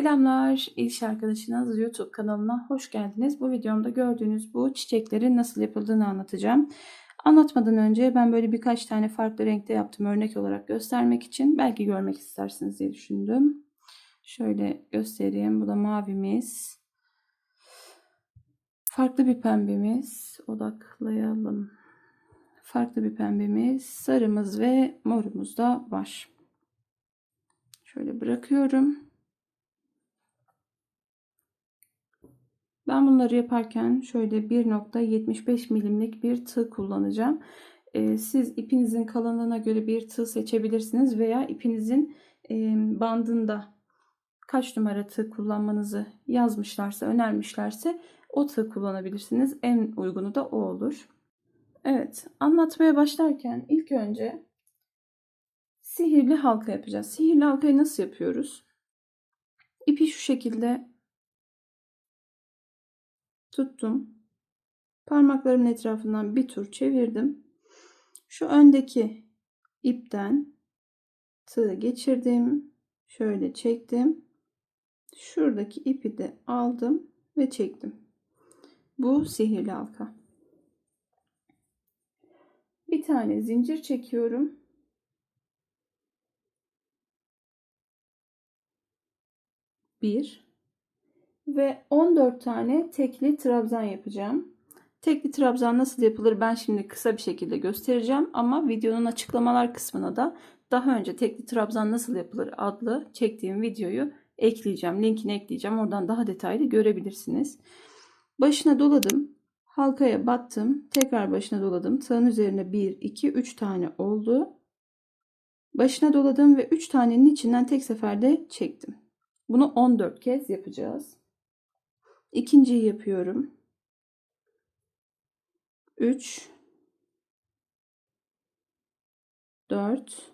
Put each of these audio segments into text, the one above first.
Selamlar, İş Arkadaşınız YouTube kanalına hoş geldiniz. Bu videomda gördüğünüz bu çiçeklerin nasıl yapıldığını anlatacağım. Anlatmadan önce ben böyle birkaç tane farklı renkte yaptım örnek olarak göstermek için. Belki görmek istersiniz diye düşündüm. Şöyle göstereyim. Bu da mavimiz. Farklı bir pembemiz. Odaklayalım. Farklı bir pembemiz. Sarımız ve morumuz da var. Şöyle bırakıyorum. Ben bunları yaparken şöyle 1.75 milimlik bir tığ kullanacağım. Ee, siz ipinizin kalınlığına göre bir tığ seçebilirsiniz veya ipinizin bandında kaç numara tığ kullanmanızı yazmışlarsa, önermişlerse o tığ kullanabilirsiniz. En uygunu da o olur. Evet, anlatmaya başlarken ilk önce sihirli halka yapacağız. Sihirli halkayı nasıl yapıyoruz? İpi şu şekilde tuttum. Parmaklarımın etrafından bir tur çevirdim. Şu öndeki ipten tığ geçirdim. Şöyle çektim. Şuradaki ipi de aldım ve çektim. Bu sihirli halka. Bir tane zincir çekiyorum. Bir ve 14 tane tekli trabzan yapacağım. Tekli trabzan nasıl yapılır ben şimdi kısa bir şekilde göstereceğim ama videonun açıklamalar kısmına da daha önce tekli trabzan nasıl yapılır adlı çektiğim videoyu ekleyeceğim. Linkini ekleyeceğim. Oradan daha detaylı görebilirsiniz. Başına doladım. Halkaya battım. Tekrar başına doladım. Tığın üzerine 1, 2, 3 tane oldu. Başına doladım ve 3 tanenin içinden tek seferde çektim. Bunu 14 kez yapacağız. İkinciyi yapıyorum. 3 4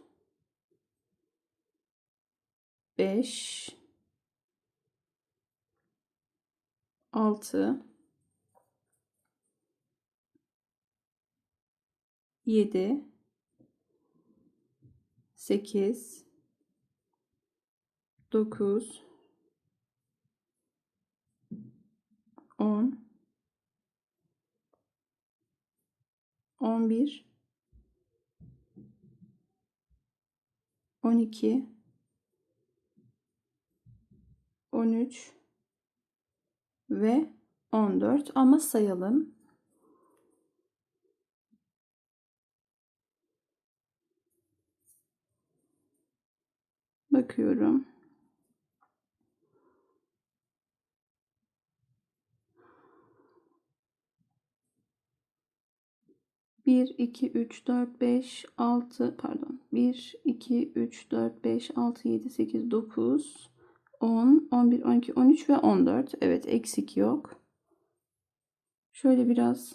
5 6 7 8 9 10 11 12 13 ve 14 ama sayalım. Bakıyorum. 1, 2, 3, 4, 5, 6 pardon 1, 2, 3, 4, 5, 6, 7, 8, 9, 10, 11, 12, 13 ve 14. Evet eksik yok. Şöyle biraz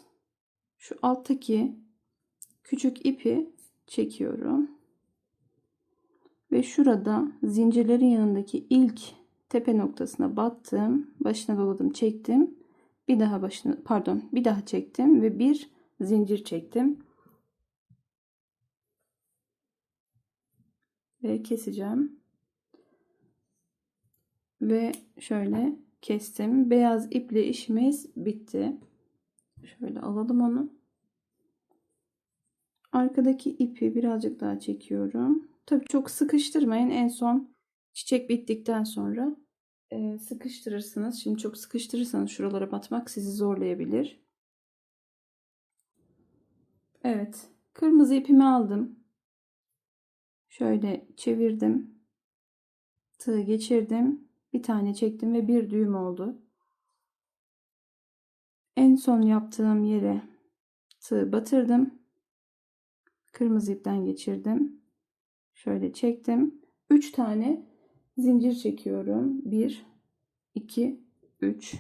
şu alttaki küçük ipi çekiyorum. Ve şurada zincirlerin yanındaki ilk tepe noktasına battım. Başına doladım çektim. Bir daha başına pardon bir daha çektim ve bir zincir çektim. Ve keseceğim. Ve şöyle kestim. Beyaz iple işimiz bitti. Şöyle alalım onu. Arkadaki ipi birazcık daha çekiyorum. Tabii çok sıkıştırmayın. En son çiçek bittikten sonra sıkıştırırsınız. Şimdi çok sıkıştırırsanız şuralara batmak sizi zorlayabilir. Evet. Kırmızı ipimi aldım. Şöyle çevirdim. Tığ geçirdim. Bir tane çektim ve bir düğüm oldu. En son yaptığım yere tığ batırdım. Kırmızı ipten geçirdim. Şöyle çektim. 3 tane zincir çekiyorum. 1 2 3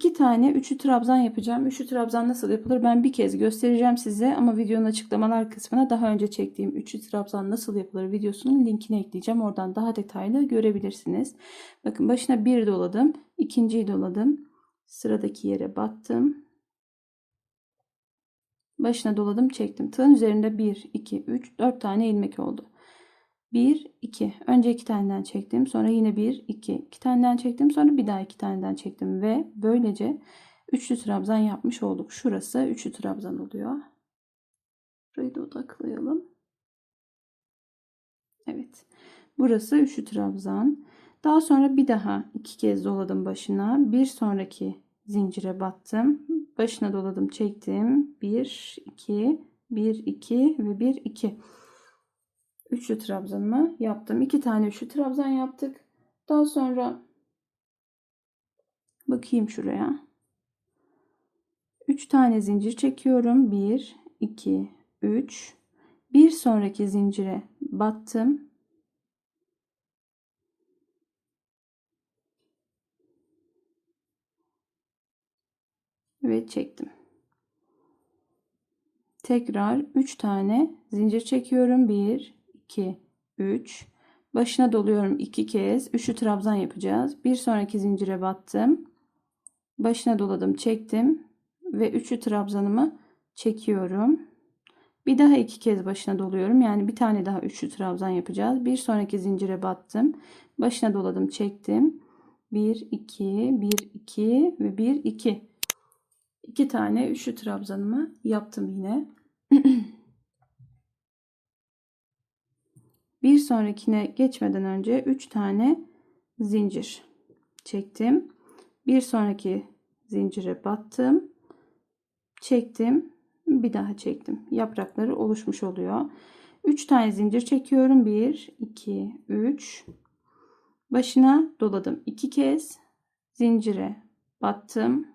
İki tane üçlü trabzan yapacağım. Üçlü trabzan nasıl yapılır ben bir kez göstereceğim size ama videonun açıklamalar kısmına daha önce çektiğim üçlü trabzan nasıl yapılır videosunun linkini ekleyeceğim. Oradan daha detaylı görebilirsiniz. Bakın başına bir doladım. ikinciyi doladım. Sıradaki yere battım. Başına doladım çektim. Tığın üzerinde 1, 2, 3, 4 tane ilmek oldu. 1 2 önce iki taneden çektim sonra yine 1 2 iki taneden çektim sonra bir daha iki taneden çektim ve böylece üçlü trabzan yapmış olduk. Şurası üçlü trabzan oluyor. Burayı da odaklayalım. Evet. Burası üçlü trabzan. Daha sonra bir daha iki kez doladım başına. Bir sonraki zincire battım. Başına doladım çektim. 1 2 1 2 ve 1 2 üçlü trabzanımı yaptım. İki tane üçlü trabzan yaptık. Daha sonra bakayım şuraya. Üç tane zincir çekiyorum. Bir, iki, üç. Bir sonraki zincire battım. Ve çektim. Tekrar 3 tane zincir çekiyorum. 1, 2, 3. Başına doluyorum 2 kez. Üçlü trabzan yapacağız. Bir sonraki zincire battım. Başına doladım, çektim ve üçlü trabzanımı çekiyorum. Bir daha iki kez başına doluyorum. Yani bir tane daha üçlü trabzan yapacağız. Bir sonraki zincire battım. Başına doladım, çektim. 1 2 1 2 ve 1 2. 2 tane üçlü trabzanımı yaptım yine. bir sonrakine geçmeden önce 3 tane zincir çektim. Bir sonraki zincire battım. Çektim. Bir daha çektim. Yaprakları oluşmuş oluyor. 3 tane zincir çekiyorum. 1 2 3 Başına doladım. 2 kez zincire battım.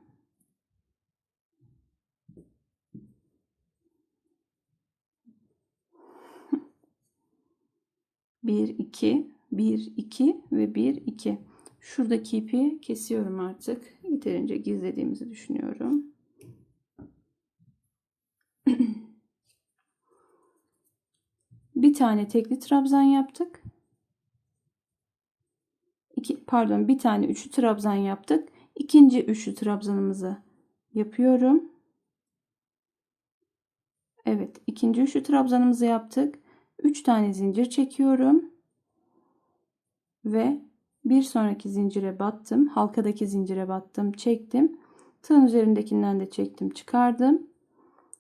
Bir, iki, bir, iki ve bir, iki. Şuradaki ipi kesiyorum artık. Yeterince gizlediğimizi düşünüyorum. bir tane tekli trabzan yaptık. İki, pardon bir tane üçlü trabzan yaptık. İkinci üçlü trabzanımızı yapıyorum. Evet ikinci üçlü trabzanımızı yaptık. 3 tane zincir çekiyorum. Ve bir sonraki zincire battım. Halkadaki zincire battım. Çektim. Tığın üzerindekinden de çektim. Çıkardım.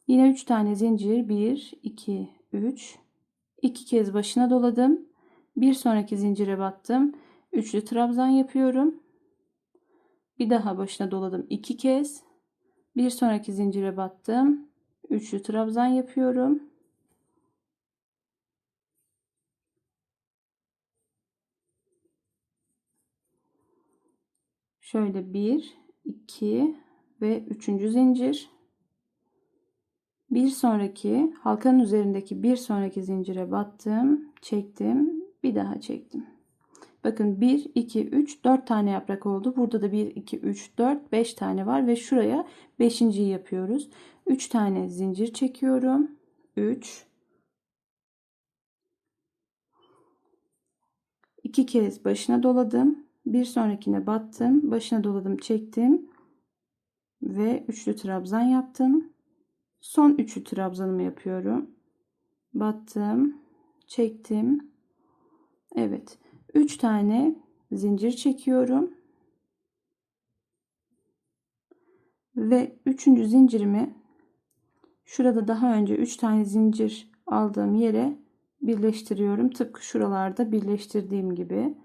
Yine 3 tane zincir. 1, 2, 3. 2 kez başına doladım. Bir sonraki zincire battım. Üçlü trabzan yapıyorum. Bir daha başına doladım. 2 kez. Bir sonraki zincire battım. Üçlü trabzan yapıyorum. Şöyle 1, 2 ve 3. zincir. Bir sonraki halkanın üzerindeki bir sonraki zincire battım, çektim, bir daha çektim. Bakın 1, 2, 3, 4 tane yaprak oldu. Burada da 1, 2, 3, 4, 5 tane var ve şuraya 5.yi yapıyoruz. 3 tane zincir çekiyorum. 3 2 kez başına doladım bir sonrakine battım başına doladım çektim ve üçlü trabzan yaptım. Son üçlü trabzanımı yapıyorum. Battım çektim. Evet 3 tane zincir çekiyorum. Ve üçüncü zincirimi şurada daha önce 3 tane zincir aldığım yere birleştiriyorum. Tıpkı şuralarda birleştirdiğim gibi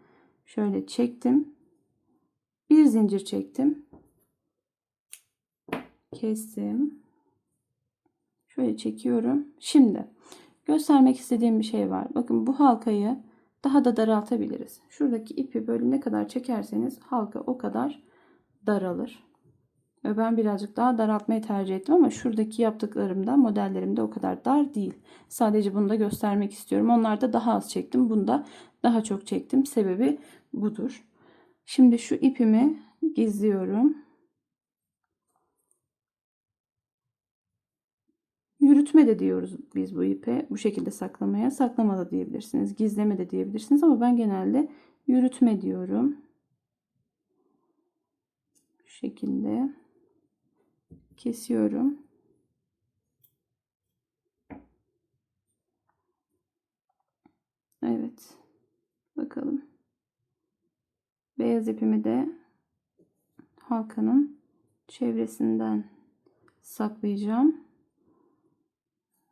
şöyle çektim bir zincir çektim kestim şöyle çekiyorum şimdi göstermek istediğim bir şey var bakın bu halkayı daha da daraltabiliriz şuradaki ipi böyle ne kadar çekerseniz halka o kadar daralır ve ben birazcık daha daraltmayı tercih ettim ama şuradaki yaptıklarımda modellerimde o kadar dar değil. Sadece bunu da göstermek istiyorum. Onlarda daha az çektim. Bunda daha çok çektim. Sebebi budur. Şimdi şu ipimi gizliyorum. Yürütme de diyoruz biz bu ipe. Bu şekilde saklamaya. Saklama da diyebilirsiniz. Gizleme de diyebilirsiniz. Ama ben genelde yürütme diyorum. Şu şekilde kesiyorum. Evet. İpimi de halkanın çevresinden saklayacağım.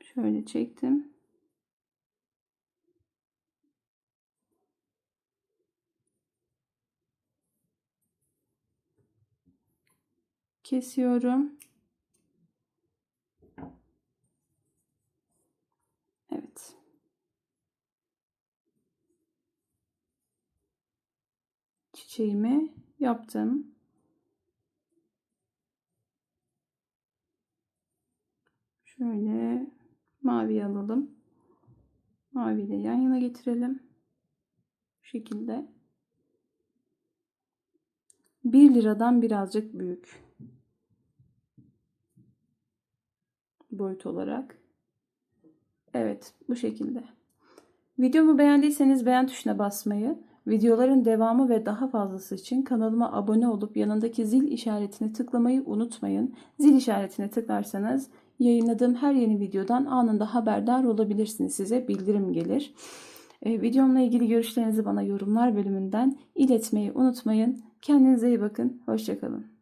Şöyle çektim. Kesiyorum. Evet. Çiçeğimi yaptım. Şöyle mavi alalım. Mavi de yan yana getirelim. Bu şekilde. 1 liradan birazcık büyük. Boyut olarak. Evet bu şekilde. Videomu beğendiyseniz beğen tuşuna basmayı, videoların devamı ve daha fazlası için kanalıma abone olup yanındaki zil işaretini tıklamayı unutmayın. Zil işaretine tıklarsanız yayınladığım her yeni videodan anında haberdar olabilirsiniz. Size bildirim gelir. Ee, videomla ilgili görüşlerinizi bana yorumlar bölümünden iletmeyi unutmayın. Kendinize iyi bakın. Hoşçakalın.